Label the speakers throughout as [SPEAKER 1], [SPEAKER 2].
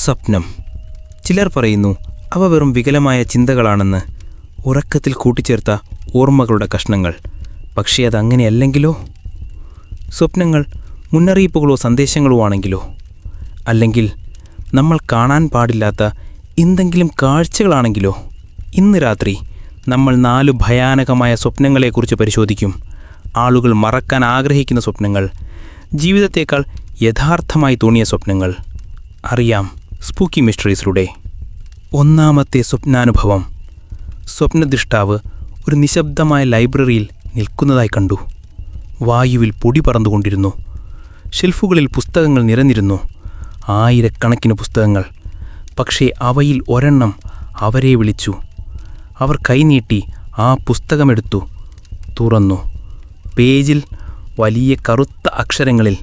[SPEAKER 1] സ്വപ്നം. ചിലർ പറയുന്നു അവ വെറും വികലമായ ചിന്തകളാണെന്ന് ഉറക്കത്തിൽ കൂട്ടിച്ചേർത്ത ഓർമ്മകളുടെ കഷ്ണങ്ങൾ. പക്ഷേ അതങ്ങനെയല്ലെങ്കിലോ? സ്വപ്നങ്ങൾ മുന്നറിയിപ്പുകളോ സന്ദേശങ്ങളോ ആണെങ്കിലോ? അല്ലെങ്കിൽ നമ്മൾ കാണാൻ പാടില്ലാത്ത എന്തെങ്കിലും കാഴ്ചകളാണെങ്കിലോ? ഇന്ന് രാത്രി നമ്മൾ നാലു ഭയാനകമായ സ്വപ്നങ്ങളെക്കുറിച്ച് പരിശോധിക്കും. ആളുകൾ മറക്കാൻ ആഗ്രഹിക്കുന്ന സ്വപ്നങ്ങൾ ജീവിതത്തേക്കാൾ യഥാർത്ഥമായി തോന്നിയ സ്വപ്നങ്ങൾ. അറിയാം സ്പൂക്കി മിസ്റ്ററീസിലൂടെ ഒന്നാമത്തെ സ്വപ്നാനുഭവം. സ്വപ്നദൃഷ്ടാവ് ഒരു നിശബ്ദമായ ലൈബ്രറിയിൽ നിൽക്കുന്നതായി കണ്ടു. വായുവിൽ പൊടി പറന്നുകൊണ്ടിരുന്നു. ഷെൽഫുകളിൽ പുസ്തകങ്ങൾ നിറഞ്ഞിരുന്നു ആയിരക്കണക്കിന് പുസ്തകങ്ങൾ. പക്ഷേ അവയിൽ ഒരെണ്ണം അവരെ വിളിച്ചു. അവർ കൈനീട്ടി ആ പുസ്തകമെടുത്തു. തുറന്നു. പേജിൽ വലിയ കറുത്ത അക്ഷരങ്ങളിൽ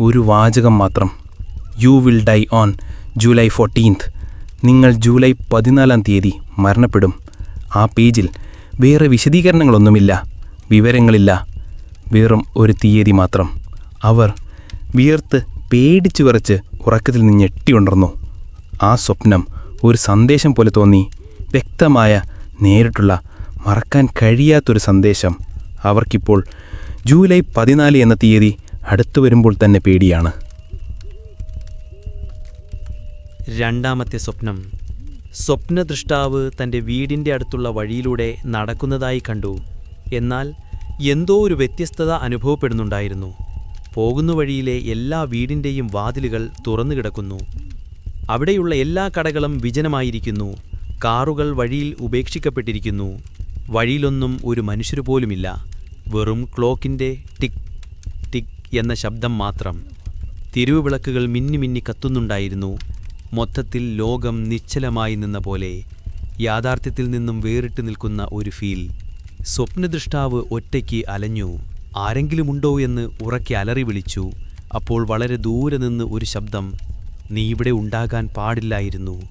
[SPEAKER 1] ഒരു വാചകം മാത്രം. You will die on July fourteenth നിങ്ങൾ ജൂലൈ പതിനാലാം തീയതി മരണപ്പെടും. ആ പേജിൽ വേറെ വിശദീകരണങ്ങളൊന്നുമില്ല. വിവരങ്ങളില്ല. വെറും ഒരു തീയതി മാത്രം. അവർ വിയർത്ത് പേടിച്ചു വിറച്ച് ഉറക്കത്തിൽ നിന്ന് ഞെട്ടിയുണർന്നു ആ സ്വപ്നം ഒരു സന്ദേശം പോലെ തോന്നി. വ്യക്തമായ നേരിട്ടുള്ള മറക്കാൻ കഴിയാത്തൊരു സന്ദേശം. അവർക്കിപ്പോൾ ജൂലൈ പതിനാല് എന്ന തീയതി അടുത്തു വരുമ്പോൾ തന്നെ പേടിയാണ്.
[SPEAKER 2] രണ്ടാമത്തെ സ്വപ്നം. സ്വപ്നദൃഷ്ടാവ് തന്റെ വീടിന്റെ അടുത്തുള്ള വഴിയിലൂടെ നടക്കുന്നതായി കണ്ടു. എന്നാൽ എന്തോ ഒരു വ്യത്യസ്തത അനുഭവപ്പെടുന്നുണ്ടായിരുന്നു. പോകുന്ന വഴിയിലെ എല്ലാ വീടിന്റെയും വാതിലുകൾ തുറന്നു കിടക്കുന്നു. അവിടെയുള്ള എല്ലാ കടകളും വിജനമായിരിക്കുന്നു. കാറുകൾ വഴിയിൽ ഉപേക്ഷിക്കപ്പെട്ടിരിക്കുന്നു. വഴിയിലൊന്നും ഒരു മനുഷ്യർ പോലുമില്ല. വെറും ക്ലോക്കിന്റെ ടിക് ടിക് എന്ന ശബ്ദം മാത്രം. തിരുവിളക്കുകൾ മിന്നി മിന്നി കത്തുന്നുണ്ടായിരുന്നു. മൊത്തത്തിൽ ലോകം നിശ്ചലമായി നിന്ന പോലെ യാഥാർത്ഥ്യത്തിൽ നിന്നും വേറിട്ട് നിൽക്കുന്ന ഒരു ഫീൽ. സ്വപ്നദൃഷ്ടാവ് ഒറ്റയ്ക്ക് അലഞ്ഞു. ആരെങ്കിലുമുണ്ടോ എന്ന് ഉറക്കി അലറി വിളിച്ചു. അപ്പോൾ വളരെ ദൂരെ നിന്ന് ഒരു ശബ്ദം നീ ഇവിടെ ഉണ്ടാകാൻ പാടില്ലായിരുന്നു.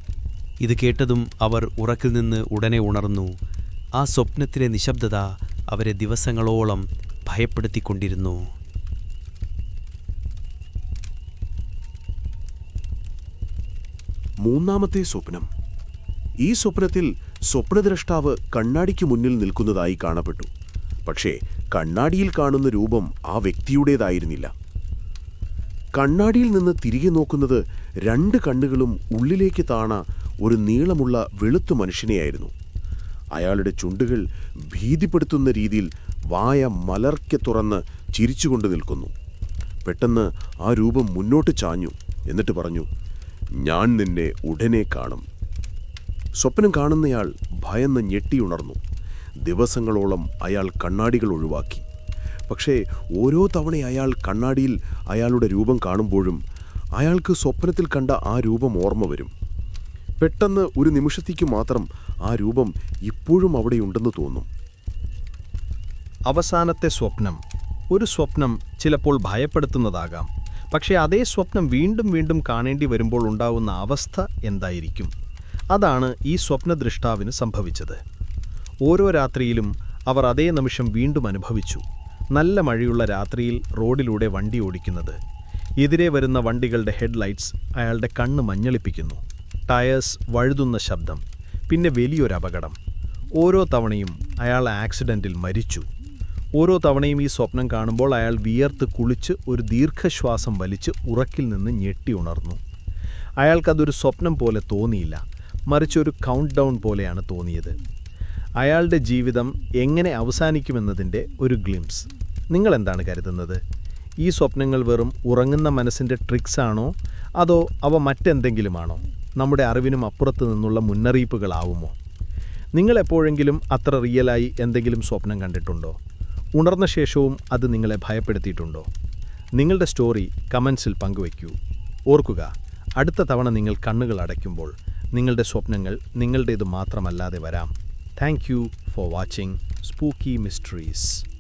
[SPEAKER 2] ഇത് കേട്ടതും അവർ ഉറക്കിൽ നിന്ന് ഉടനെ ഉണർന്നു. ആ സ്വപ്നത്തിലെ നിശബ്ദത അവരെ ദിവസങ്ങളോളം ഭയപ്പെടുത്തിക്കൊണ്ടിരുന്നു.
[SPEAKER 3] മൂന്നാമത്തെ സ്വപ്നം. ഈ സ്വപ്നത്തിൽ സ്വപ്നദ്രഷ്ടാവ് കണ്ണാടിക്ക് മുന്നിൽ നിൽക്കുന്നതായി കാണപ്പെട്ടു. പക്ഷേ കണ്ണാടിയിൽ കാണുന്ന രൂപം ആ വ്യക്തിയുടേതായിരുന്നില്ല. കണ്ണാടിയിൽ നിന്ന് തിരികെ നോക്കുന്നത് രണ്ട് കണ്ണുകളും ഉള്ളിലേക്ക് താണ ഒരു നീളമുള്ള വെളുത്തു മനുഷ്യനെയായിരുന്നു. അയാളുടെ ചുണ്ടുകൾ ഭീതിപ്പെടുത്തുന്ന രീതിയിൽ വായ മലർക്കെ തുറന്ന് ചിരിച്ചുകൊണ്ട് നിൽക്കുന്നു. പെട്ടെന്ന് ആ രൂപം മുന്നോട്ട് ചാഞ്ഞു. എന്നിട്ട് പറഞ്ഞു ഞാൻ നിന്നെ ഉടനെ കാണും. സ്വപ്നം കാണുന്നയാൾ ഭയന്ന് ഞെട്ടിയുണർന്നു. ദിവസങ്ങളോളം അയാൾ കണ്ണാടികൾ ഒഴിവാക്കി. പക്ഷേ ഓരോ തവണ അയാൾ കണ്ണാടിയിൽ അയാളുടെ രൂപം കാണുമ്പോഴും അയാൾക്ക് സ്വപ്നത്തിൽ കണ്ട ആ രൂപം ഓർമ്മ വരും. പെട്ടെന്ന് ഒരു നിമിഷത്തേക്ക് മാത്രം ആ രൂപം ഇപ്പോഴും അവിടെയുണ്ടെന്ന് തോന്നും.
[SPEAKER 4] അവസാനത്തെ സ്വപ്നം. ഒരു സ്വപ്നം ചിലപ്പോൾ ഭയപ്പെടുത്തുന്നതാകാം. പക്ഷേ അതേ സ്വപ്നം വീണ്ടും വീണ്ടും കാണേണ്ടി വരുമ്പോൾ ഉണ്ടാവുന്ന അവസ്ഥ എന്തായിരിക്കും? അതാണ് ഈ സ്വപ്നദൃഷ്ടാവിന് സംഭവിച്ചത്. ഓരോ രാത്രിയിലും അവർ അതേ നിമിഷം വീണ്ടും അനുഭവിച്ചു. നല്ല മഴയുള്ള രാത്രിയിൽ റോഡിലൂടെ വണ്ടി ഓടിക്കുന്നത്. എതിരെ വരുന്ന വണ്ടികളുടെ ഹെഡ്ലൈറ്റ്സ് അയാളുടെ കണ്ണ് മഞ്ഞളിപ്പിക്കുന്നു. ടയേഴ്സ് വഴുതുന്ന ശബ്ദം. പിന്നെ വലിയൊരു അപകടം ഓരോ തവണയും അയാൾ ആക്സിഡന്റിൽ മരിച്ചു. ഓരോ തവണയും ഈ സ്വപ്നം കാണുമ്പോൾ അയാൾ വിയർത്ത് കുളിച്ച് ഒരു ദീർഘശ്വാസം വലിച്ച് ഉറക്കിൽ നിന്ന് ഞെട്ടി ഉണർന്നു. അയാൾക്കതൊരു സ്വപ്നം പോലെ തോന്നിയില്ല. മറിച്ച് ഒരു കൗണ്ട് ഡൗൺ പോലെയാണ് തോന്നിയത്. അയാളുടെ ജീവിതം എങ്ങനെ അവസാനിക്കുമെന്നതിന്റെ ഒരു ഗ്ലിംസ് നിങ്ങൾ എന്താണ് കരുതുന്നത്? ഈ സ്വപ്നങ്ങൾ വെറും ഉറങ്ങുന്ന മനസ്സിന്റെ ട്രിക്സ് ആണോ? അതോ അവ മറ്റെന്തെങ്കിലുമാണോ? നമ്മുടെ അറിവിനും അപ്പുറത്ത് നിന്നുള്ള മുന്നറിയിപ്പുകളാവുമോ? നിങ്ങളെപ്പോഴെങ്കിലും അത്ര റിയലായി എന്തെങ്കിലും സ്വപ്നം കണ്ടിട്ടുണ്ടോ? ഉണർന്ന ശേഷവും അത് നിങ്ങളെ ഭയപ്പെടുത്തിയിട്ടുണ്ടോ? നിങ്ങളുടെ സ്റ്റോറി കമൻസിൽ പങ്കുവയ്ക്കൂ. ഓർക്കുക അടുത്ത തവണ നിങ്ങൾ കണ്ണുകൾ അടയ്ക്കുമ്പോൾ നിങ്ങളുടെ സ്വപ്നങ്ങൾ നിങ്ങളുടേത് മാത്രമല്ലാതെ വരാം. Thank you for watching spooky mysteries.